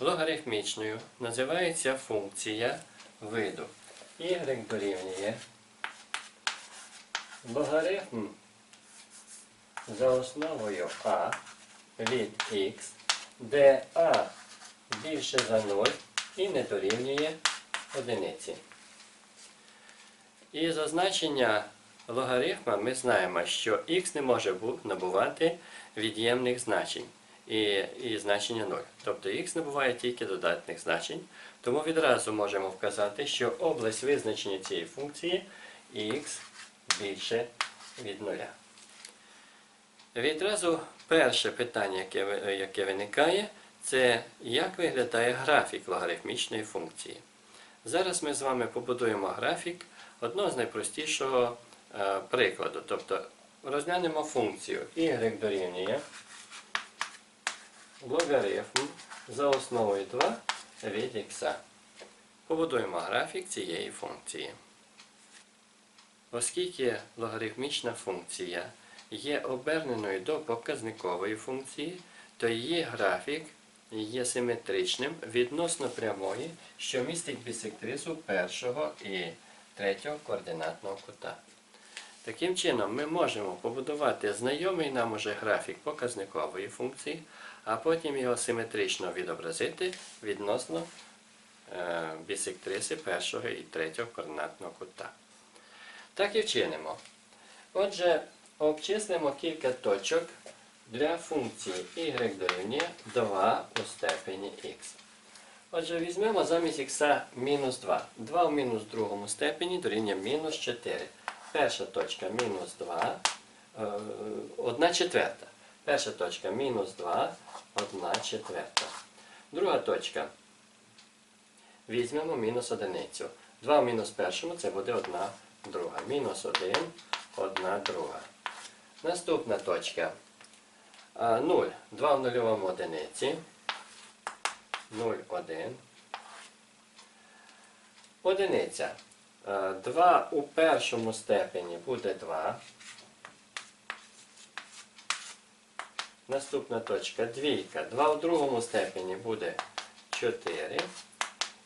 логарифмічною називається функція виду. y дорівнює логарифм за основою а від x, де а більше за 0 і не дорівнює одиниці. І за значення логарифма ми знаємо, що х не може набувати від'ємних значень і, і значення 0. Тобто х набуває тільки додатних значень. Тому відразу можемо вказати, що область визначення цієї функції х більше від 0. Відразу перше питання, яке, яке виникає, це як виглядає графік логарифмічної функції. Зараз ми з вами побудуємо графік одного з найпростішого е, прикладу. Тобто розглянемо функцію y дорівнює логарифм за основою 2 від x. Побудуємо графік цієї функції. Оскільки логарифмічна функція є оберненою до показникової функції, то її графік є симетричним відносно прямої, що містить бісектрису першого і третього координатного кута. Таким чином, ми можемо побудувати знайомий нам уже графік показникової функції, а потім його симетрично відобразити відносно е, бісектриси першого і третього координатного кута. Так і вчинимо. Отже, обчислимо кілька точок для функції y дорівнює 2 у степені x. Отже, візьмемо замість х мінус 2. 2 в мінус другому степені дорівнює мінус 4. Перша точка мінус 2, 1 четверта. Перша точка мінус 2, 1 четверта. Друга точка. Візьмемо мінус одиницю. 2 в мінус першому це буде 1 друга. Мінус 1, 1 друга. Наступна точка. 0. 2 в нульовому одиниці. 0, 1. Одиниця. 2 у першому степені буде 2. Наступна точка двійка. 2 у другому степені буде 4.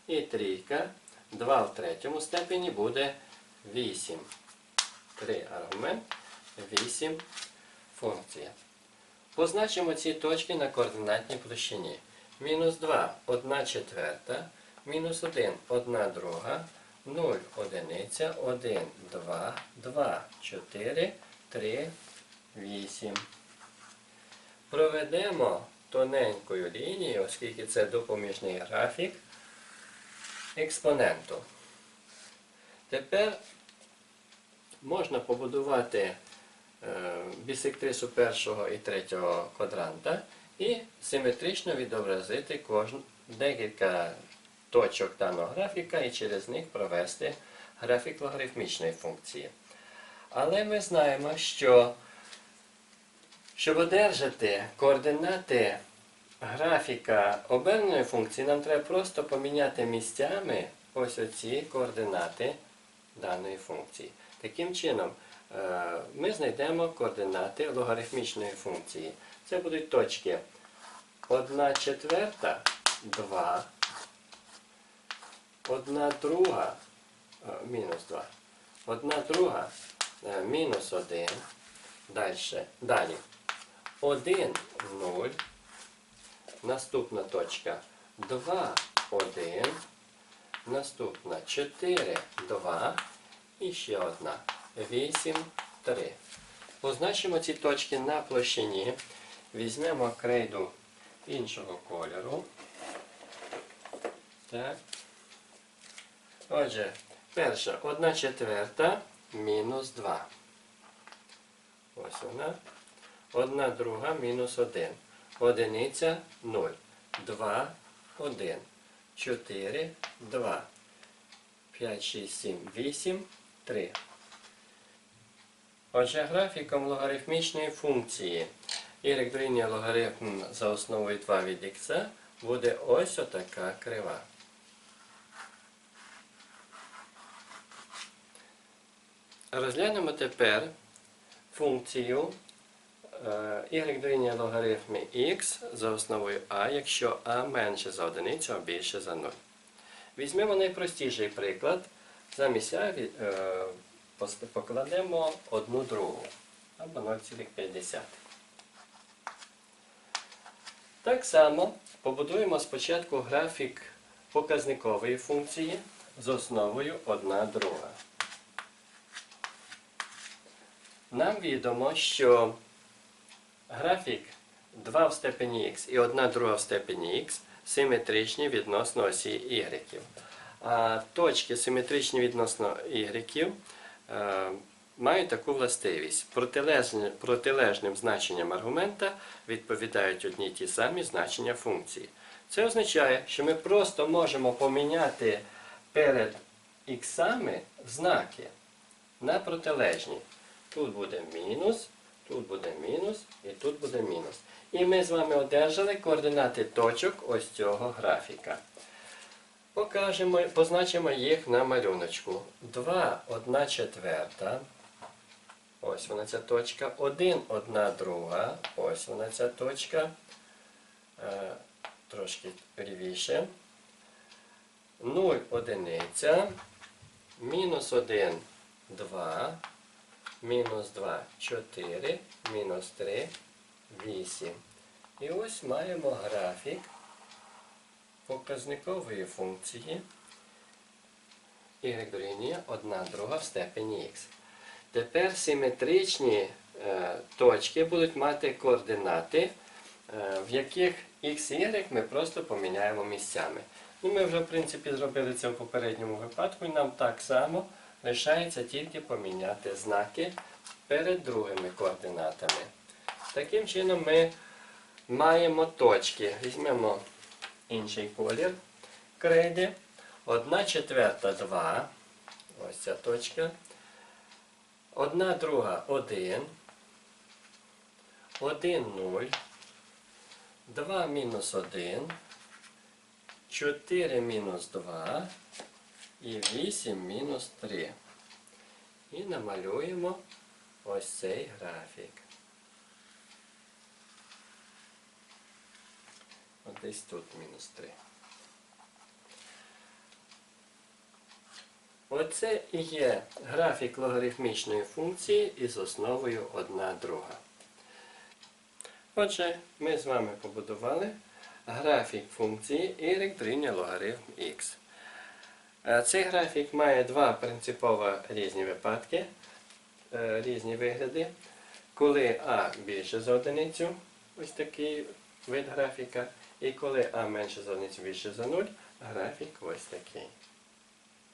І трійка. 2 в третьому степені буде 8. Три аргумент. 8 функція. Позначимо ці точки на координатній площині. Мінус 2 1 четверта, мінус 1 1 друга, 0 одиниця, 1, 2, 2, 4, 3, 8. Проведемо тоненькою лінією, оскільки це допоміжний графік, експоненту. Тепер можна побудувати е, бісектрису першого і третього квадранта і симетрично відобразити кожну декілька точок даного графіка і через них провести графік логарифмічної функції. Але ми знаємо, що щоб одержати координати графіка оберненої функції, нам треба просто поміняти місцями ось оці координати даної функції. Таким чином, е, ми знайдемо координати логарифмічної функції. Це будуть точки 1 четверта, 2, 1 друга, е, мінус 2, 1 друга, е, мінус 1, далі, далі, 1, 0, наступна точка 2, 1, наступна 4, 2 і ще одна 8, 3. Позначимо ці точки на площині. Візьмемо крейду іншого кольору. Так. Отже, перша 1 четверта мінус 2. Ось вона. Одна друга мінус 1. Одиниця 0. 2, 1. 4, 2. 5, 6, 7, 8, 3. Отже, графіком логарифмічної функції y дорівнює логарифм за основою 2 від x буде ось отака крива. Розглянемо тепер функцію е, y дорівнює логарифмі x за основою а, якщо а менше за одиницю, а більше за 0. Візьмемо найпростіший приклад. Замість а е, покладемо одну другу або 0,5. Так само побудуємо спочатку графік показникової функції з основою 1 друга. Нам відомо, що графік 2 в степені х і 1 друга в степені х симетричні відносно осі y. А точки симетричні відносно y е, мають таку властивість. Протилежні- протилежним значенням аргумента відповідають одні й ті самі значення функції. Це означає, що ми просто можемо поміняти перед іксами знаки на протилежні. Тут буде мінус, тут буде мінус і тут буде мінус. І ми з вами одержали координати точок ось цього графіка. Покажемо, позначимо їх на малюночку. 2, 1 четверта. Ось вона ця точка. 1, 1 друга. Ось вона ця точка. Е, трошки рівіше. 0 одиниця. Мінус 1, 2. Мінус 2, 4. Мінус 3, 8. І ось маємо графік показникової функції y дорівнює 1 друга в степені х. Тепер симетричні е, точки будуть мати координати, е, в яких x і y ми просто поміняємо місцями. Ну, ми вже, в принципі, зробили це в попередньому випадку, і нам так само лишається тільки поміняти знаки перед другими координатами. Таким чином ми маємо точки. Візьмемо інший колір крейди. 1 четверта 2. Ось ця точка. 1 друга 1. 1 0. 2 мінус 1. 4 мінус 2. І 8 мінус 3. І намалюємо ось цей графік. От десь тут мінус 3. Оце і є графік логарифмічної функції із основою 1 друга. Отже, ми з вами побудували графік функції y дорівнює логарифм x. Е, Цей графік має два принципово різні випадки, е, різні вигляди. Коли а більше за одиницю, ось такий вид графіка, і коли а менше за одиницю більше за 0, графік ось такий.